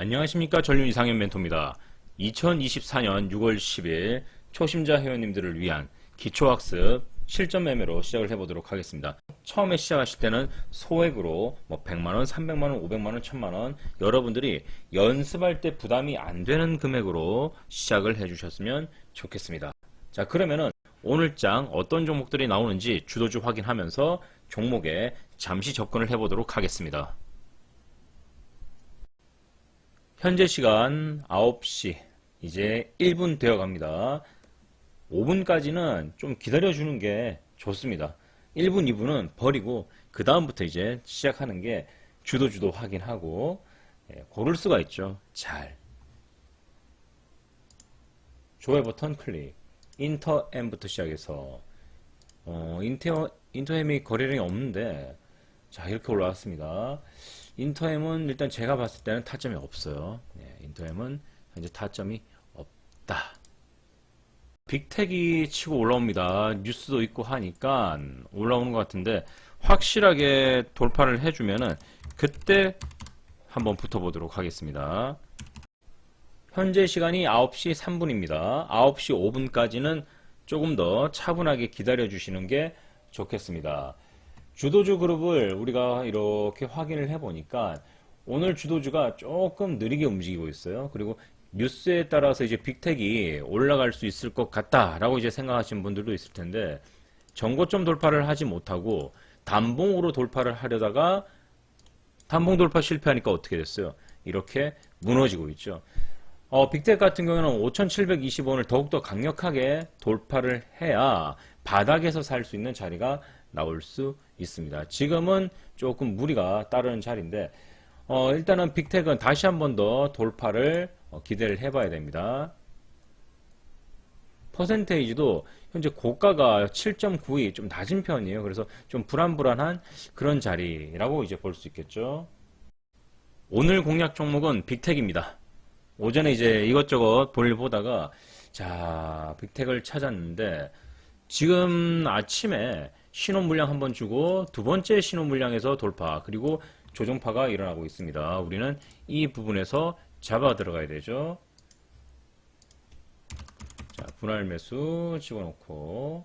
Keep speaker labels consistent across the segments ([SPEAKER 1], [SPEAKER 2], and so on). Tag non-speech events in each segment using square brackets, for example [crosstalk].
[SPEAKER 1] 안녕하십니까 전륜 이상현 멘토입니다. 2024년 6월 10일 초심자 회원님들을 위한 기초학습 실전 매매로 시작을 해보도록 하겠습니다. 처음에 시작하실 때는 소액으로 뭐 100만원, 300만원, 500만원, 1000만원 여러분들이 연습할 때 부담이 안 되는 금액으로 시작을 해주셨으면 좋겠습니다. 자 그러면은 오늘 장 어떤 종목들이 나오는지 주도주 확인하면서 종목에 잠시 접근을 해보도록 하겠습니다. 현재 시간 9시 이제 1분 되어 갑니다. 5분까지는 좀 기다려주는 게 좋습니다. 1분, 2분은 버리고 그 다음부터 이제 시작하는 게 주도 주도 확인하고 예, 고를 수가 있죠. 잘. 좋아요 버튼 클릭. 인터엠부터 시작해서 어, 인터 인터엠이 거래량이 없는데 자 이렇게 올라왔습니다. 인터엠은 일단 제가 봤을 때는 타점이 없어요. 네, 인터엠은 현재 타점이 없다. 빅텍이 치고 올라옵니다. 뉴스도 있고 하니까 올라오는 것 같은데 확실하게 돌파를 해주면은 그때 한번 붙어보도록 하겠습니다. 현재 시간이 9시 3분입니다. 9시 5분까지는 조금 더 차분하게 기다려 주시는 게 좋겠습니다. 주도주 그룹을 우리가 이렇게 확인을 해보니까 오늘 주도주가 조금 느리게 움직이고 있어요. 그리고 뉴스에 따라서 이제 빅텍이 올라갈 수 있을 것 같다라고 이제 생각하시는 분들도 있을 텐데 전고점 돌파를 하지 못하고 단봉으로 돌파를 하려다가 단봉 돌파 실패하니까 어떻게 됐어요? 이렇게 무너지고 있죠. 어, 빅텍 같은 경우는 5,720원을 더욱더 강력하게 돌파를 해야 바닥에서 살 수 있는 자리가 나올 수 있습니다. 지금은 조금 무리가 따르는 자리인데, 어, 일단은 빅텍은 다시 한 번 더 돌파를 어, 기대를 해봐야 됩니다. 퍼센테이지도 현재 고가가 7.92, 좀 낮은 편이에요. 그래서 좀 불안불안한 그런 자리라고 이제 볼 수 있겠죠. 오늘 공략 종목은 빅텍입니다. 오전에 이제 이것저것 볼일 보다가 자 빅텍을 찾았는데 지금 아침에 신호 물량 한번 주고 두 번째 신호 물량에서 돌파 그리고 조정파가 일어나고 있습니다. 우리는 이 부분에서 잡아 들어가야 되죠. 자 분할 매수 집어넣고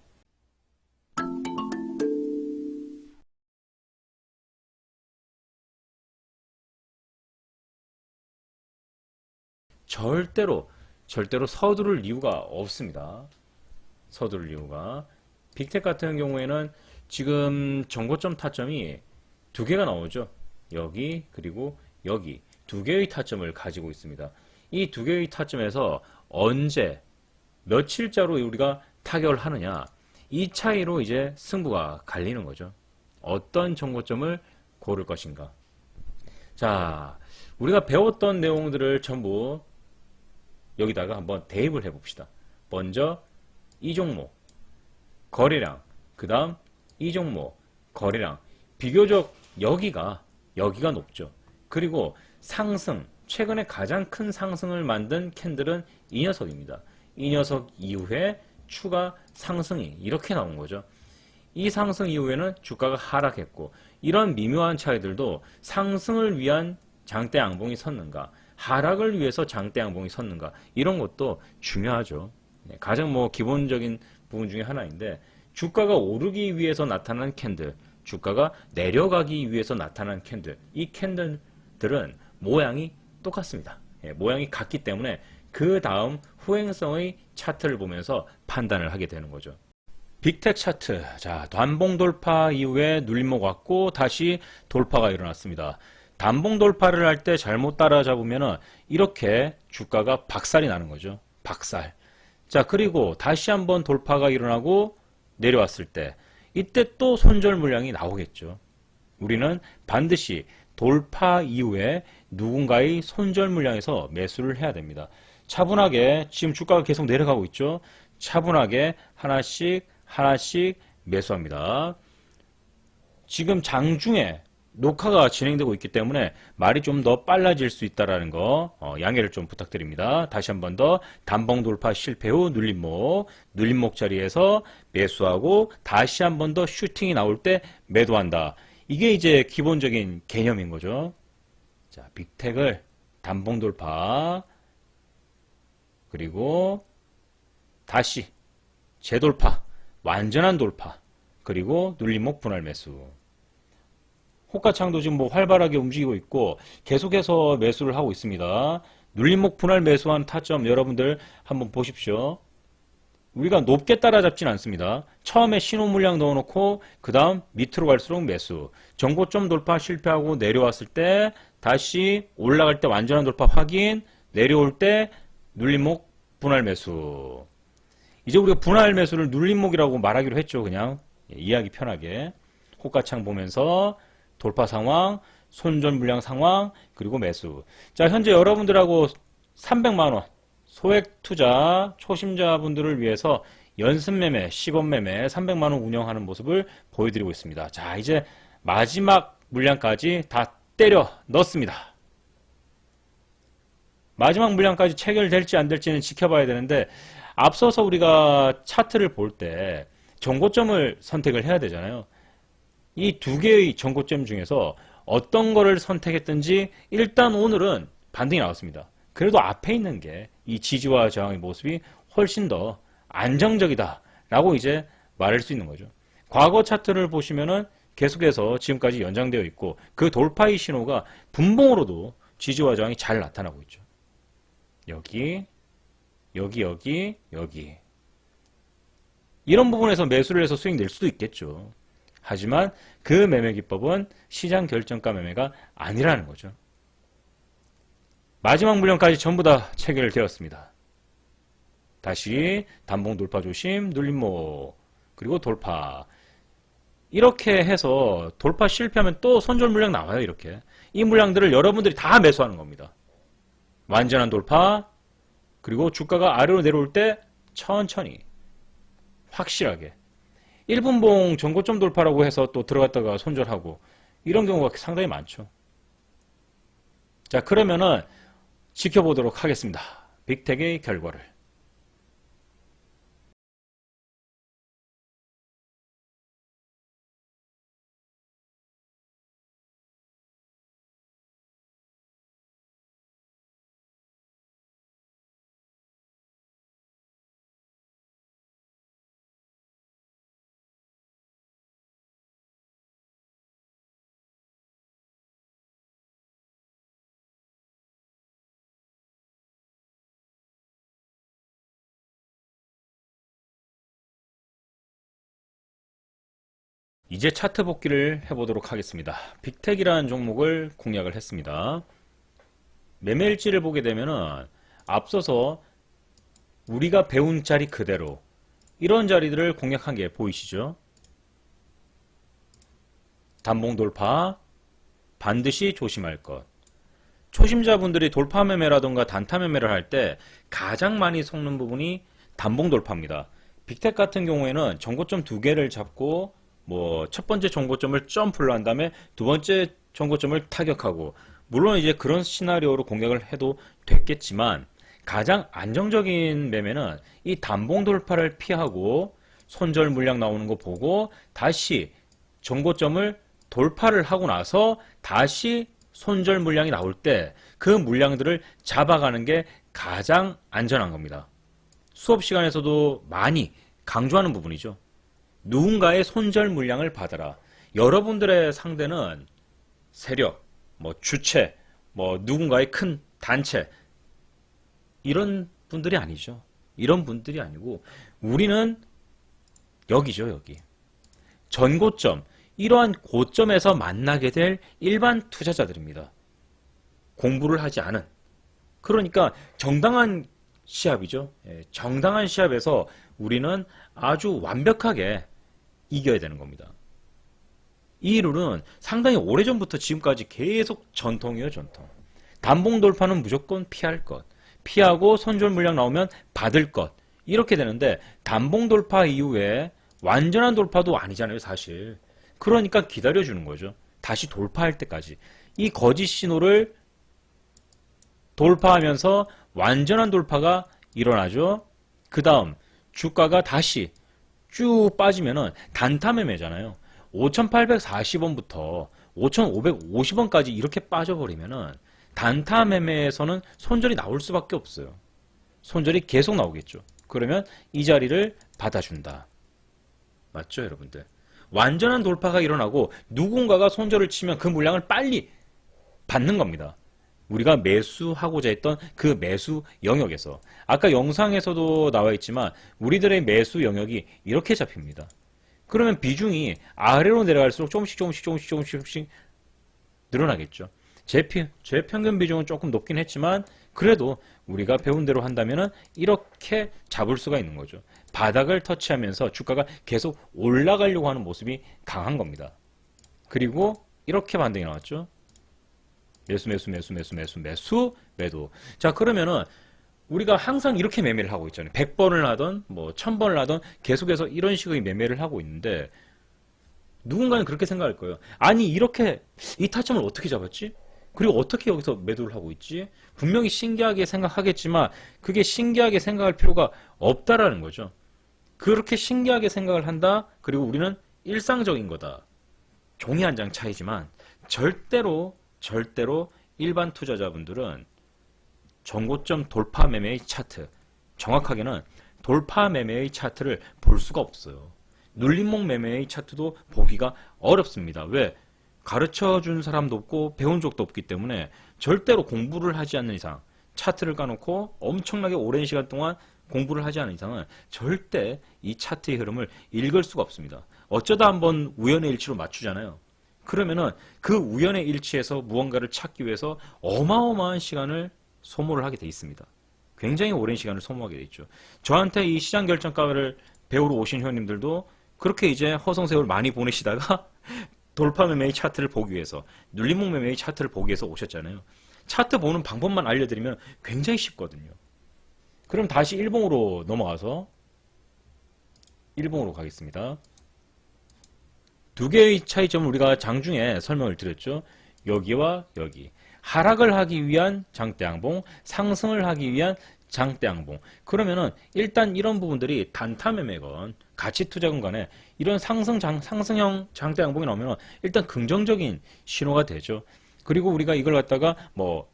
[SPEAKER 1] 절대로 절대로 서두를 이유가 없습니다. 서두를 이유가 빅텍 같은 경우에는 지금 정고점 타점이 두 개가 나오죠. 여기 그리고 여기 두 개의 타점을 가지고 있습니다. 이 두 개의 타점에서 언제 며칠자로 우리가 타격을 하느냐 이 차이로 이제 승부가 갈리는 거죠. 어떤 정고점을 고를 것인가. 자, 우리가 배웠던 내용들을 전부 여기다가 한번 대입을 해봅시다. 먼저 이 종목 거래량, 그 다음 이 종목 거래량 비교적 여기가 여기가 높죠. 그리고 상승 최근에 가장 큰 상승을 만든 캔들은 이 녀석입니다. 이 녀석 이후에 추가 상승이 이렇게 나온 거죠. 이 상승 이후에는 주가가 하락했고 이런 미묘한 차이들도 상승을 위한 장대 양봉이 섰는가 하락을 위해서 장대 양봉이 섰는가 이런 것도 중요하죠. 네, 가장 뭐 기본적인 부분 중에 하나인데 주가가 오르기 위해서 나타난 캔들, 주가가 내려가기 위해서 나타난 캔들, 이 캔들들은 모양이 똑같습니다. 예, 모양이 같기 때문에 그 다음 후행성의 차트를 보면서 판단을 하게 되는 거죠. 빅텍 차트. 자, 단봉 돌파 이후에 눌림목 왔고 다시 돌파가 일어났습니다. 단봉 돌파를 할 때 잘못 따라잡으면은 이렇게 주가가 박살이 나는 거죠. 박살. 자, 그리고 다시 한번 돌파가 일어나고 내려왔을 때 이때 또 손절 물량이 나오겠죠. 우리는 반드시 돌파 이후에 누군가의 손절 물량에서 매수를 해야 됩니다. 차분하게 지금 주가가 계속 내려가고 있죠. 차분하게 하나씩 하나씩 매수합니다. 지금 장중에 녹화가 진행되고 있기 때문에 말이 좀 더 빨라질 수 있다라는 거 어, 양해를 좀 부탁드립니다. 다시 한 번 더 단봉 돌파 실패 후 눌림목 눌림목 자리에서 매수하고 다시 한 번 더 슈팅이 나올 때 매도한다. 이게 이제 기본적인 개념인 거죠. 자, 빅텍을 단봉 돌파 그리고 다시 재돌파 완전한 돌파 그리고 눌림목 분할 매수 호가창도 지금 뭐 활발하게 움직이고 있고 계속해서 매수를 하고 있습니다. 눌림목 분할 매수한 타점 여러분들 한번 보십시오. 우리가 높게 따라잡진 않습니다. 처음에 신호 물량 넣어놓고 그 다음 밑으로 갈수록 매수. 정고점 돌파 실패하고 내려왔을 때 다시 올라갈 때 완전한 돌파 확인, 내려올 때 눌림목 분할 매수. 이제 우리가 분할 매수를 눌림목이라고 말하기로 했죠. 그냥 예, 이해하기 편하게. 호가창 보면서 돌파 상황, 손절 물량 상황, 그리고 매수. 자, 현재 여러분들하고 300만원, 소액 투자 초심자분들을 위해서 연습 매매, 시범 매매 300만원 운영하는 모습을 보여드리고 있습니다. 자, 이제 마지막 물량까지 다 때려 넣습니다. 마지막 물량까지 체결될지 안 될지는 지켜봐야 되는데 앞서서 우리가 차트를 볼 때 정고점을 선택을 해야 되잖아요. 이 두 개의 정고점 중에서 어떤 거를 선택했든지 일단 오늘은 반등이 나왔습니다. 그래도 앞에 있는 게 이 지지와 저항의 모습이 훨씬 더 안정적이다라고 이제 말할 수 있는 거죠. 과거 차트를 보시면은 계속해서 지금까지 연장되어 있고 그 돌파의 신호가 분봉으로도 지지와 저항이 잘 나타나고 있죠. 여기, 여기, 여기, 여기. 이런 부분에서 매수를 해서 수익 낼 수도 있겠죠. 하지만 그 매매 기법은 시장 결정가 매매가 아니라는 거죠. 마지막 물량까지 전부 다 체결되었습니다. 다시 단봉 돌파 조심, 눌림목, 그리고 돌파. 이렇게 해서 돌파 실패하면 또 손절 물량 나와요, 이렇게. 이 물량들을 여러분들이 다 매수하는 겁니다. 완전한 돌파, 그리고 주가가 아래로 내려올 때 천천히, 확실하게. 1분봉 전고점 돌파라고 해서 또 들어갔다가 손절하고, 이런 경우가 상당히 많죠. 자, 그러면은 지켜보도록 하겠습니다. 빅텍의 결과를. 이제 차트 복귀를 해보도록 하겠습니다. 빅텍이라는 종목을 공략을 했습니다. 매매 일지를 보게 되면은 앞서서 우리가 배운 자리 그대로 이런 자리들을 공략한 게 보이시죠? 단봉 돌파 반드시 조심할 것. 초심자분들이 돌파 매매라던가 단타 매매를 할 때 가장 많이 속는 부분이 단봉 돌파입니다. 빅텍 같은 경우에는 정고점 두 개를 잡고 뭐 첫 번째 정고점을 점프를 한 다음에 두 번째 정고점을 타격하고 물론 이제 그런 시나리오로 공략을 해도 됐겠지만 가장 안정적인 매매는 이 단봉 돌파를 피하고 손절 물량 나오는 거 보고 다시 정고점을 돌파를 하고 나서 다시 손절 물량이 나올 때 그 물량들을 잡아가는 게 가장 안전한 겁니다. 수업 시간에서도 많이 강조하는 부분이죠. 누군가의 손절 물량을 받아라. 여러분들의 상대는 세력, 뭐 주체, 뭐 누군가의 큰 단체 이런 분들이 아니죠. 이런 분들이 아니고 우리는 여기죠, 여기. 전고점, 이러한 고점에서 만나게 될 일반 투자자들입니다. 공부를 하지 않은. 그러니까 정당한 시합이죠. 예, 정당한 시합에서 우리는 아주 완벽하게 이겨야 되는 겁니다. 이 룰은 상당히 오래전부터 지금까지 계속 전통이에요, 전통. 단봉 돌파는 무조건 피할 것. 피하고 손절 물량 나오면 받을 것. 이렇게 되는데 단봉 돌파 이후에 완전한 돌파도 아니잖아요, 사실. 그러니까 기다려 주는 거죠. 다시 돌파할 때까지. 이 거짓 신호를 돌파하면서 완전한 돌파가 일어나죠. 그 다음 주가가 다시 쭉 빠지면은 단타 매매잖아요. 5,840원부터 5,550원까지 이렇게 빠져버리면은 단타 매매에서는 손절이 나올 수밖에 없어요. 손절이 계속 나오겠죠. 그러면 이 자리를 받아준다. 맞죠, 여러분들? 완전한 돌파가 일어나고 누군가가 손절을 치면 그 물량을 빨리 받는 겁니다. 우리가 매수하고자 했던 그 매수 영역에서 아까 영상에서도 나와 있지만 우리들의 매수 영역이 이렇게 잡힙니다. 그러면 비중이 아래로 내려갈수록 조금씩 조금씩 조금씩 조금씩 늘어나겠죠. 제, 피- 제 평균 비중은 조금 높긴 했지만 그래도 우리가 배운 대로 한다면은 이렇게 잡을 수가 있는 거죠. 바닥을 터치하면서 주가가 계속 올라가려고 하는 모습이 강한 겁니다. 그리고 이렇게 반등이 나왔죠. 매수 매수 매수 매수 매수 매수 매도. 자 그러면은 우리가 항상 이렇게 매매를 하고 있잖아요. 100번을 하던 뭐 1000번을 하던 계속해서 이런 식의 매매를 하고 있는데 누군가는 그렇게 생각할 거예요. 아니 이렇게 이 타점을 어떻게 잡았지? 그리고 어떻게 여기서 매도를 하고 있지? 분명히 신기하게 생각하겠지만 그게 신기하게 생각할 필요가 없다라는 거죠. 그렇게 신기하게 생각을 한다. 그리고 우리는 일상적인 거다. 종이 한 장 차이지만 절대로 절대로 일반 투자자분들은 정고점 돌파 매매의 차트, 정확하게는 돌파 매매의 차트를 볼 수가 없어요. 눌림목 매매의 차트도 보기가 어렵습니다. 왜? 가르쳐 준 사람도 없고 배운 적도 없기 때문에 절대로 공부를 하지 않는 이상 차트를 까놓고 엄청나게 오랜 시간 동안 공부를 하지 않은 이상은 절대 이 차트의 흐름을 읽을 수가 없습니다. 어쩌다 한번 우연의 일치로 맞추잖아요. 그러면은 그 우연의 일치에서 무언가를 찾기 위해서 어마어마한 시간을 소모를 하게 돼 있습니다. 굉장히 오랜 시간을 소모하게 돼 있죠. 저한테 이 시장 결정가를 배우러 오신 회원님들도 그렇게 이제 허송세월 많이 보내시다가 [laughs] 돌파 매매의 차트를 보기 위해서 눌림목 매매의 차트를 보기 위해서 오셨잖아요. 차트 보는 방법만 알려드리면 굉장히 쉽거든요. 그럼 다시 일봉으로 넘어가서 일봉으로 가겠습니다. 두 개의 차이점을 우리가 장중에 설명을 드렸죠. 여기와 여기. 하락을 하기 위한 장대양봉, 상승을 하기 위한 장대양봉. 그러면은 일단 이런 부분들이 단타 매매건 가치 투자건 간에 이런 상승 장, 상승형 장대양봉이 나오면 일단 긍정적인 신호가 되죠. 그리고 우리가 이걸 갖다가 뭐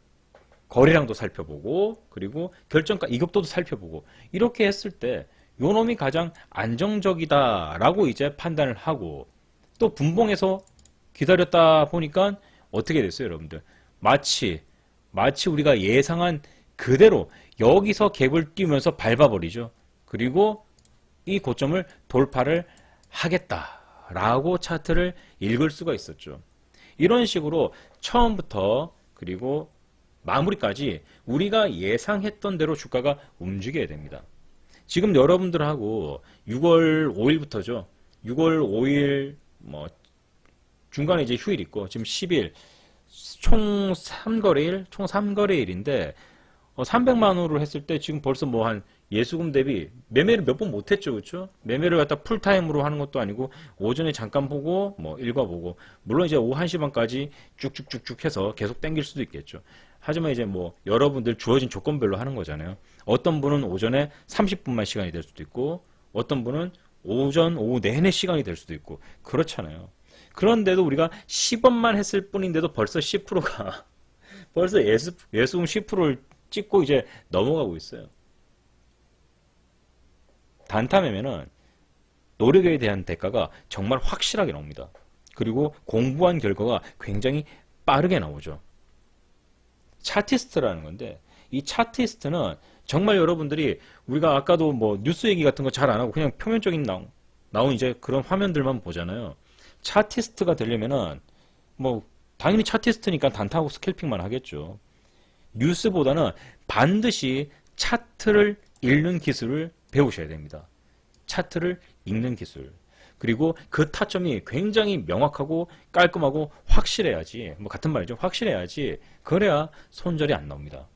[SPEAKER 1] 거래량도 살펴보고 그리고 결정가 이격도도 살펴보고 이렇게 했을 때 요놈이 가장 안정적이다라고 이제 판단을 하고 또 분봉에서 기다렸다 보니까 어떻게 됐어요, 여러분들? 마치 마치 우리가 예상한 그대로 여기서 갭을 띄우면서 밟아버리죠. 그리고 이 고점을 돌파를 하겠다라고 차트를 읽을 수가 있었죠. 이런 식으로 처음부터 그리고 마무리까지 우리가 예상했던 대로 주가가 움직여야 됩니다. 지금 여러분들하고 6월 5일부터죠. 6월 5일 뭐 중간에 이제 휴일 있고 지금 10일 총 3거래일, 총 3거래일인데 어, 300만 원으로 했을 때 지금 벌써 뭐 한 예수금 대비 매매를 몇 번 못했죠, 그렇죠? 매매를 갖다 풀타임으로 하는 것도 아니고 오전에 잠깐 보고 뭐 일과 보고 물론 이제 오후 1시 반까지 쭉쭉쭉쭉 해서 계속 땡길 수도 있겠죠. 하지만 이제 뭐 여러분들 주어진 조건별로 하는 거잖아요. 어떤 분은 오전에 30분만 시간이 될 수도 있고 어떤 분은 오전 오후 내내 시간이 될 수도 있고 그렇잖아요. 그런데도 우리가 10원만 했을 뿐인데도 벌써 10%가 [laughs] 벌써 예수, 예수금 10%를 찍고 이제 넘어가고 있어요. 단타 매매는 노력에 대한 대가가 정말 확실하게 나옵니다. 그리고 공부한 결과가 굉장히 빠르게 나오죠. 차티스트라는 건데 이 차티스트는 정말 여러분들이 우리가 아까도 뭐 뉴스 얘기 같은 거 잘 안 하고 그냥 표면적인 나온, 나온 이제 그런 화면들만 보잖아요. 차티스트가 되려면은 뭐 당연히 차티스트니까 단타하고 스캘핑만 하겠죠. 뉴스보다는 반드시 차트를 읽는 기술을 배우셔야 됩니다. 차트를 읽는 기술. 그리고 그 타점이 굉장히 명확하고 깔끔하고 확실해야지, 뭐 같은 말이죠. 확실해야지, 그래야 손절이 안 나옵니다.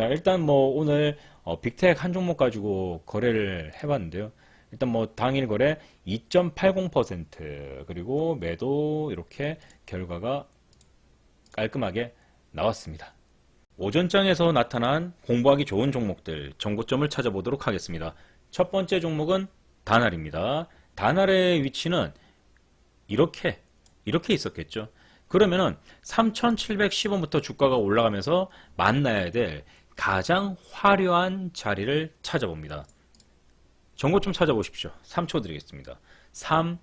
[SPEAKER 1] 자, 일단 뭐 오늘 어, 빅텍 한 종목 가지고 거래를 해봤는데요. 일단 뭐 당일 거래 2.80% 그리고 매도 이렇게 결과가 깔끔하게 나왔습니다. 오전장에서 나타난 공부하기 좋은 종목들 정보점을 찾아보도록 하겠습니다. 첫 번째 종목은 다날입니다. 다날의 위치는 이렇게 이렇게 있었겠죠. 그러면은 3,710원부터 주가가 올라가면서 만나야 될 가장 화려한 자리를 찾아봅니다. 정보 좀 찾아보십시오. 3초 드리겠습니다. 3,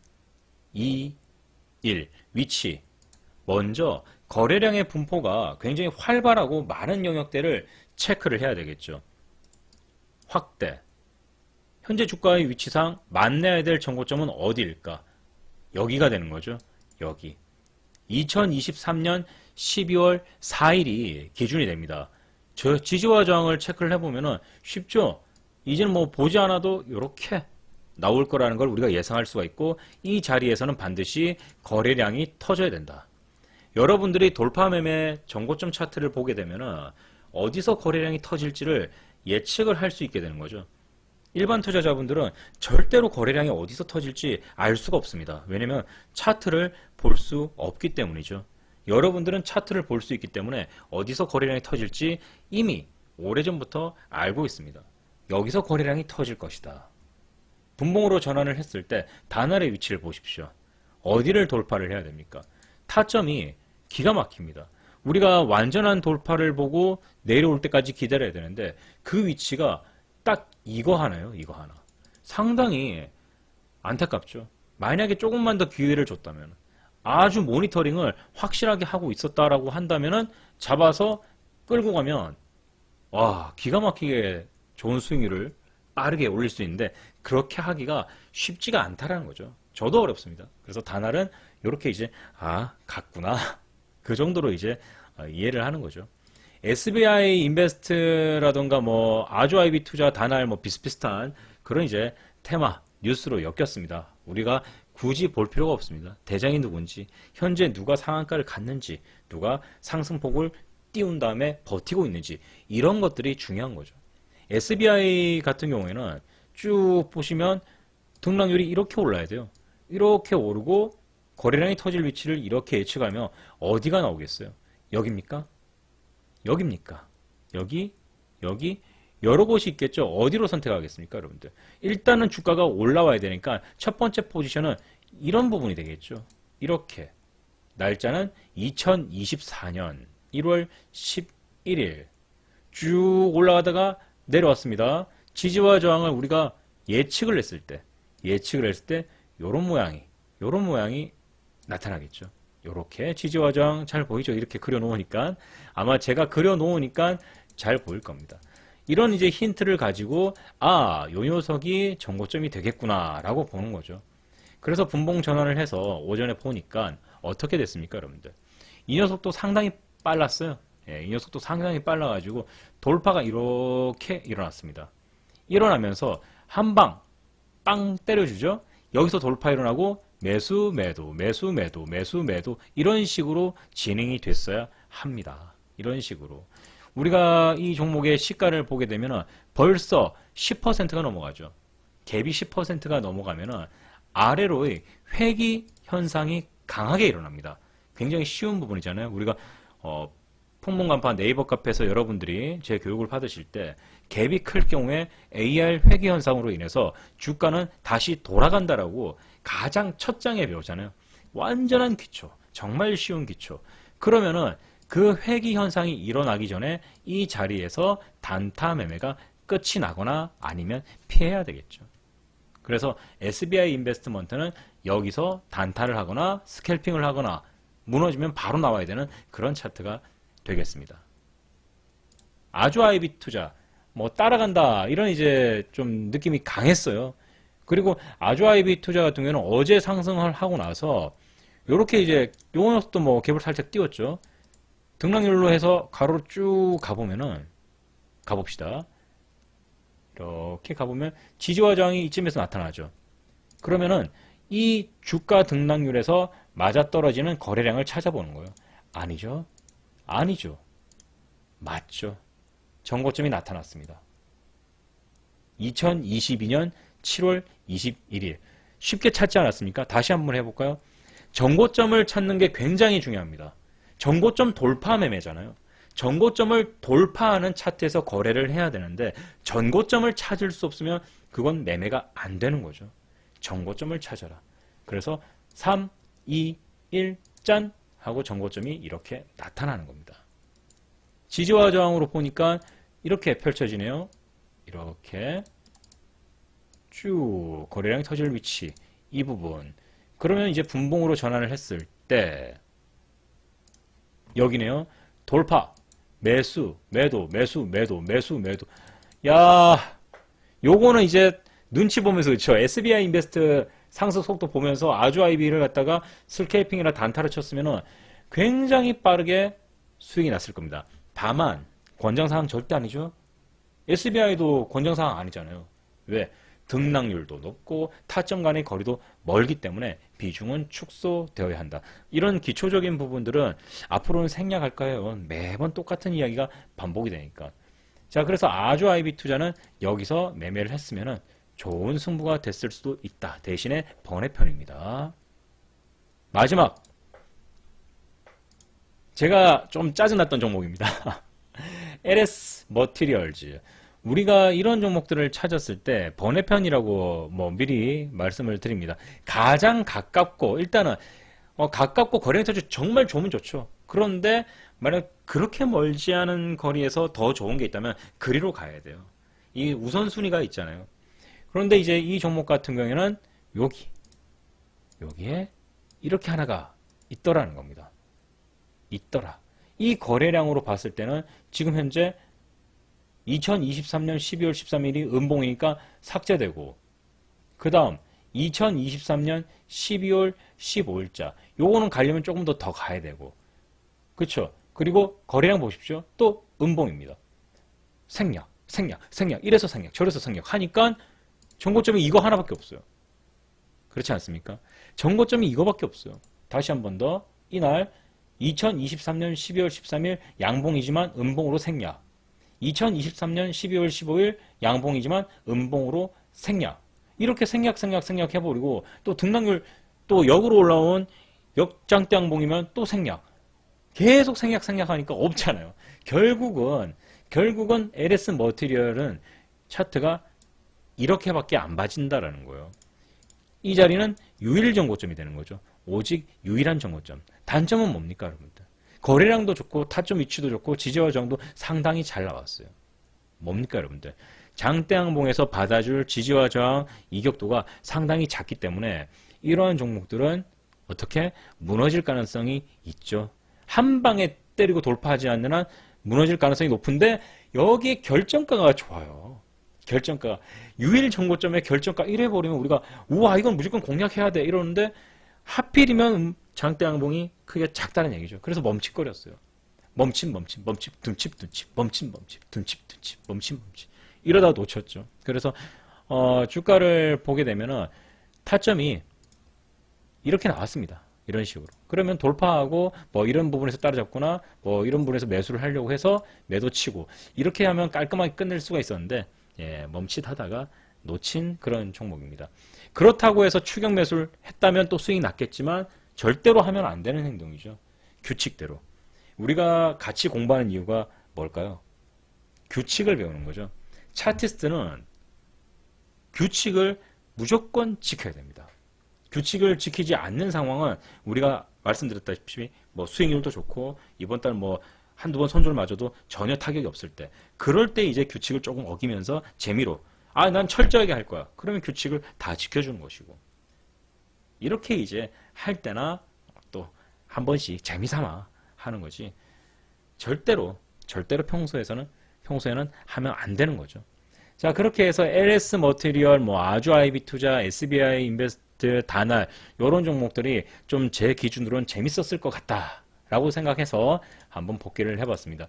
[SPEAKER 1] 2, 1. 위치. 먼저 거래량의 분포가 굉장히 활발하고 많은 영역대를 체크를 해야 되겠죠. 확대. 현재 주가의 위치상 만나야 될 정고점은 어디일까? 여기가 되는 거죠. 여기. 2023년 12월 4일이 기준이 됩니다. 저 지지와 저항을 체크를 해보면은 쉽죠? 이제는 뭐 보지 않아도 이렇게 나올 거라는 걸 우리가 예상할 수가 있고 이 자리에서는 반드시 거래량이 터져야 된다. 여러분들이 돌파 매매 정고점 차트를 보게 되면은 어디서 거래량이 터질지를 예측을 할 수 있게 되는 거죠. 일반 투자자분들은 절대로 거래량이 어디서 터질지 알 수가 없습니다. 왜냐면 차트를 볼 수 없기 때문이죠. 여러분들은 차트를 볼 수 있기 때문에 어디서 거래량이 터질지 이미 오래전부터 알고 있습니다. 여기서 거래량이 터질 것이다. 분봉으로 전환을 했을 때 단알의 위치를 보십시오. 어디를 돌파를 해야 됩니까? 타점이 기가 막힙니다. 우리가 완전한 돌파를 보고 내려올 때까지 기다려야 되는데 그 위치가 딱 이거 하나요, 이거 하나. 상당히 안타깝죠. 만약에 조금만 더 기회를 줬다면 아주 모니터링을 확실하게 하고 있었다라고 한다면은 잡아서 끌고 가면 와 기가 막히게 좋은 수익률을 빠르게 올릴 수 있는데 그렇게 하기가 쉽지가 않다라는 거죠. 저도 어렵습니다. 그래서 단알은 이렇게 이제 아 갔구나 [laughs] 그 정도로 이제 어, 이해를 하는 거죠. SBI 인베스트라던가 뭐 아주 아이비 투자 단알 뭐 비슷비슷한 그런 이제 테마 뉴스로 엮였습니다. 우리가 굳이 볼 필요가 없습니다. 대장이 누군지, 현재 누가 상한가를 갔는지, 누가 상승폭을 띄운 다음에 버티고 있는지 이런 것들이 중요한 거죠. SBI 같은 경우에는 쭉 보시면 등락률이 이렇게 올라야 돼요. 이렇게 오르고 거래량이 터질 위치를 이렇게 예측하면 어디가 나오겠어요? 여기입니까? 여기입니까? 여기? 여기? 여러 곳이 있겠죠. 어디로 선택하겠습니까, 여러분들? 일단은 주가가 올라와야 되니까 첫 번째 포지션은 이런 부분이 되겠죠. 이렇게. 날짜는 2024년 1월 11일. 쭉 올라가다가 내려왔습니다. 지지와 저항을 우리가 예측을 했을 때, 예측을 했을 때, 요런 모양이, 요런 모양이 나타나겠죠. 요렇게 지지와 저항 잘 보이죠? 이렇게 그려놓으니까 아마 제가 그려놓으니까 잘 보일 겁니다. 이런 이제 힌트를 가지고 아, 요 녀석이 정고점이 되겠구나 라고 보는 거죠. 그래서 분봉 전환을 해서 오전에 보니까 어떻게 됐습니까, 여러분들? 이 녀석도 상당히 빨랐어요. 예, 이 녀석도 상당히 빨라가지고 돌파가 이렇게 일어났습니다. 일어나면서 한방 빵 때려주죠. 여기서 돌파 일어나고 매수 매도 매수 매도 매수 매도 이런 식으로 진행이 됐어야 합니다. 이런 식으로 우리가 이 종목의 시가를 보게 되면 벌써 10%가 넘어가죠. 갭이 10%가 넘어가면은 아래로의 회귀 현상이 강하게 일어납니다. 굉장히 쉬운 부분이잖아요. 우리가 어, 풍문간파 네이버 카페에서 여러분들이 제 교육을 받으실 때 갭이 클 경우에 AR 회귀 현상으로 인해서 주가는 다시 돌아간다라고 가장 첫 장에 배우잖아요. 완전한 기초, 정말 쉬운 기초. 그러면은 그 회귀 현상이 일어나기 전에 이 자리에서 단타 매매가 끝이 나거나 아니면 피해야 되겠죠. 그래서 SBI 인베스트먼트는 여기서 단타를 하거나 스캘핑을 하거나 무너지면 바로 나와야 되는 그런 차트가 되겠습니다. 아주 아이비 투자, 뭐 따라간다 이런 이제 좀 느낌이 강했어요. 그리고 아주 아이비 투자 같은 경우는 어제 상승을 하고 나서 이렇게 이제 요 녀석도 뭐 갭을 살짝 띄웠죠. 등락률로 해서 가로로 쭉 가보면은 가봅시다. 이렇게 가보면 지지와 저항이 이쯤에서 나타나죠. 그러면은 이 주가 등락률에서 맞아떨어지는 거래량을 찾아보는 거예요. 아니죠. 아니죠. 맞죠. 정고점이 나타났습니다. 2022년 7월 21일. 쉽게 찾지 않았습니까? 다시 한번 해볼까요? 정고점을 찾는 게 굉장히 중요합니다. 정고점 돌파 매매잖아요. 전고점을 돌파하는 차트에서 거래를 해야 되는데 전고점을 찾을 수 없으면 그건 매매가 안 되는 거죠. 전고점을 찾아라. 그래서 3, 2, 1, 짠 하고 전고점이 이렇게 나타나는 겁니다. 지지와 저항으로 보니까 이렇게 펼쳐지네요. 이렇게 쭉 거래량이 터질 위치 이 부분 그러면 이제 분봉으로 전환을 했을 때 여기네요. 돌파 매수 매도 매수 매도 매수 매도 야 요거는 이제 눈치 보면서 그쵸 SBI 인베스트 상승 속도 보면서 아주 아이비를 갖다가 슬케이핑이나 단타를 쳤으면은 굉장히 빠르게 수익이 났을 겁니다. 다만 권장 사항 절대 아니죠. SBI도 권장 사항 아니잖아요. 왜? 등락률도 높고 타점 간의 거리도 멀기 때문에 비중은 축소되어야 한다. 이런 기초적인 부분들은 앞으로는 생략할까요? 매번 똑같은 이야기가 반복이 되니까. 자, 그래서 아주 아이비 투자는 여기서 매매를 했으면은 좋은 승부가 됐을 수도 있다. 대신에 번외 편입니다. 마지막. 제가 좀 짜증났던 종목입니다. [laughs] LS 머티리얼즈. 우리가 이런 종목들을 찾았을 때 번외편이라고 뭐 미리 말씀을 드립니다. 가장 가깝고 일단은 어, 가깝고 거래량 터주 정말 좋으면 좋죠. 그런데 만약 그렇게 멀지 않은 거리에서 더 좋은 게 있다면 그리로 가야 돼요. 이 우선순위가 있잖아요. 그런데 이제 이 종목 같은 경우에는 여기 여기에 이렇게 하나가 있더라는 겁니다. 있더라. 이 거래량으로 봤을 때는 지금 현재 2023년 12월 13일이 음봉이니까 삭제되고 그 다음 2023년 12월 15일자 요거는 가려면 조금 더 더 가야 되고 그쵸? 그리고 거래량 보십시오. 또 음봉입니다. 생략 생략 생략. 이래서 생략 저래서 생략 하니까 정고점이 이거 하나밖에 없어요. 그렇지 않습니까? 정고점이 이거밖에 없어요. 다시 한 번 더. 이날 2023년 12월 13일 양봉이지만 음봉으로 생략 2023년 12월 15일 양봉이지만 음봉으로 생략. 이렇게 생략, 생략, 생략 해버리고 또 등락률 또 역으로 올라온 역장대 양봉이면 또 생략. 계속 생략, 생략하니까 없잖아요. 결국은, 결국은 LS 머티리얼은 차트가 이렇게밖에 안 봐진다라는 거예요. 이 자리는 유일 정고점이 되는 거죠. 오직 유일한 정고점. 단점은 뭡니까, 여러분들? 거래량도 좋고 타점 위치도 좋고 지지와 저항도 상당히 잘 나왔어요. 뭡니까 여러분들? 장대항봉에서 받아줄 지지와 저항 이격도가 상당히 작기 때문에 이러한 종목들은 어떻게 무너질 가능성이 있죠. 한 방에 때리고 돌파하지 않는 한 무너질 가능성이 높은데 여기에 결정가가 좋아요. 결정가 유일 정고점에 결정가 1 해 버리면 우리가 우와 이건 무조건 공략해야 돼 이러는데 하필이면 장대양봉이 크게 작다는 얘기죠. 그래서 멈칫거렸어요. 멈칫 멈칫 멈칫 둔칩 둔칩 멈칫 멈칫 둔칩 둔칩 멈칫 멈칫 이러다 놓쳤죠. 그래서 어, 주가를 보게 되면은 타점이 이렇게 나왔습니다. 이런 식으로. 그러면 돌파하고 뭐 이런 부분에서 따라잡거나 뭐 이런 부분에서 매수를 하려고 해서 매도 치고 이렇게 하면 깔끔하게 끝낼 수가 있었는데 예, 멈칫하다가 놓친 그런 종목입니다. 그렇다고 해서 추격 매수를 했다면 또 수익이 났겠지만 절대로 하면 안 되는 행동이죠. 규칙대로. 우리가 같이 공부하는 이유가 뭘까요? 규칙을 배우는 거죠. 차티스트는 규칙을 무조건 지켜야 됩니다. 규칙을 지키지 않는 상황은 우리가 말씀드렸다시피 뭐 수익률도 좋고 이번 달 뭐 한두 번 손절 맞아도 전혀 타격이 없을 때 그럴 때 이제 규칙을 조금 어기면서 재미로 아 난 철저하게 할 거야. 그러면 규칙을 다 지켜주는 것이고 이렇게 이제 할 때나 또 한 번씩 재미삼아 하는 거지. 절대로 절대로 평소에서는 평소에는 하면 안 되는 거죠. 자 그렇게 해서 LS 머티리얼, 뭐 아주 아이비 투자, SBI 인베스트, 다날 이런 종목들이 좀 제 기준으로는 재밌었을 것 같다라고 생각해서 한번 복귀를 해봤습니다.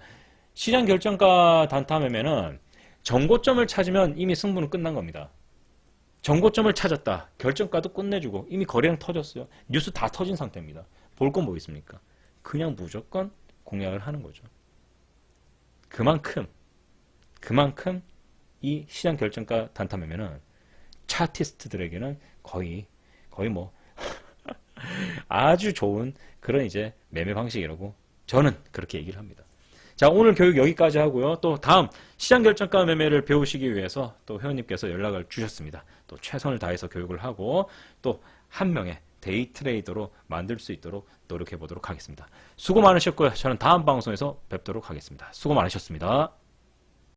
[SPEAKER 1] 시장 결정가 단타 매매는 정고점을 찾으면 이미 승부는 끝난 겁니다. 정고점을 찾았다. 결정가도 끝내주고 이미 거래량 터졌어요. 뉴스 다 터진 상태입니다. 볼 건 뭐 있습니까? 그냥 무조건 공략을 하는 거죠. 그만큼 그만큼 이 시장 결정가 단타 매매는 차티스트들에게는 거의 거의 뭐 [laughs] 아주 좋은 그런 이제 매매 방식이라고 저는 그렇게 얘기를 합니다. 자, 오늘 교육 여기까지 하고요. 또 다음 시장 결정가 매매를 배우시기 위해서 또 회원님께서 연락을 주셨습니다. 또 최선을 다해서 교육을 하고 또 한 명의 데이 트레이더로 만들 수 있도록 노력해 보도록 하겠습니다. 수고 많으셨고요. 저는 다음 방송에서 뵙도록 하겠습니다. 수고 많으셨습니다.